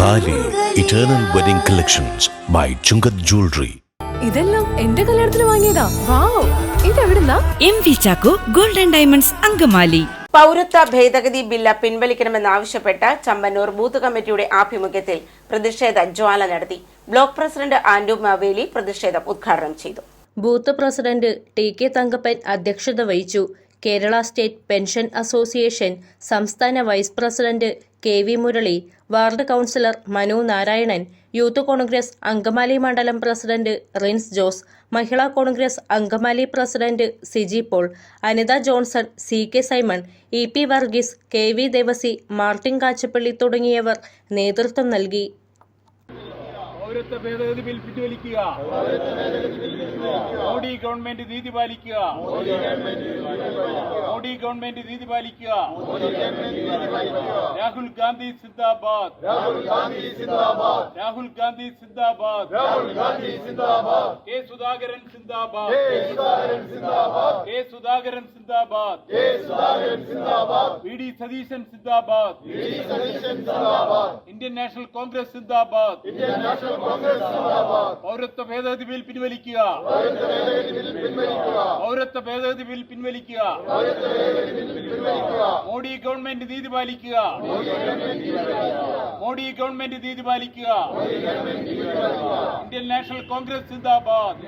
Thali eternal wedding collections by Chungath jewellery ഇതെല്ലാം എന്റെ കല്യാണത്തിന് വാങ്ങിയതാ. Wow. ഇതെവിടുന്നാ? M V Chacko golden diamonds Angamaly. പൗരത്വ ഭേദഗതി ബില്ല് പിൻവലിക്കണമെന്നാവശ്യപ്പെട്ട് ചമ്പന്നൂർ ബൂത്ത് കമ്മിറ്റിയുടെ ആഭിമുഖ്യത്തിൽ പ്രതിഷേധ ജ്വാല നടത്തി. ബ്ലോക്ക് പ്രസിഡന്റ് ആന്റു മാവേലി പ്രതിഷേധം ഉദ്ഘാടനം ചെയ്തു. Booth president T K Thankappan അധ്യക്ഷത വഹിച്ചു. കേരള സ്റ്റേറ്റ് പെൻഷൻ അസോസിയേഷൻ സംസ്ഥാന vice president K V Murali ward councillor Manu Narayanan youth Congress Angamaly മണ്ഡലം president Rins Jose Mahila Congress Angamaly president Siji Paul Anitha Johnson C K Simon E P Varghese K V Devassy Martin Kachappilly തുടങ്ങിയവർ നേതൃത്വം നൽകി. പൗരത്വ ഭേദഗതി bill പിൻവലിക്കുക. Modi government നീതി പാലിക്കുക. Government നീതി പാലിക്കുക. രാഹുൽ ഗാന്ധി സിന്ദാബാദ്. രാഹുൽ ഗാന്ധി സിന്ദാബാദ്. രാഹുൽ ഗാന്ധി സിന്ദാബാദ്. രാഹുൽ ഗാന്ധി സിന്ദാബാദ്. കെ സുധാകരൻ സിന്ദാബാദ്. കെ സുധാകരൻ സിന്ദാബാദ്. കെ സുധാകരൻ സിന്ദാബാദ്. കെ സുധാകരൻ സിന്ദാബാദ്. വി ഡി സതീശൻ സിന്ദാബാദ്. വി ഡി സതീശൻ സിന്ദാബാദ്. ഇന്ത്യൻ നാഷണൽ കോൺഗ്രസ് സിന്ദാബാദ്. ഇന്ത്യൻ നാഷണൽ കോൺഗ്രസ് സിന്ദാബാദ്. പൗരത്വ ഭേദഗതി ബിൽ പിൻവലിക്കുക. പൗരത്വ ഭേദഗതി ബിൽ പിൻവലിക്കുക. മോഡി ഗവൺമെന്റ് നീതി പാലിക്കുക. മോഡി ഗവൺമെന്റ് നീതി പാലിക്കുക. ഇന്ത്യൻ നാഷണൽ കോൺഗ്രസ് സിന്ദാബാദ്.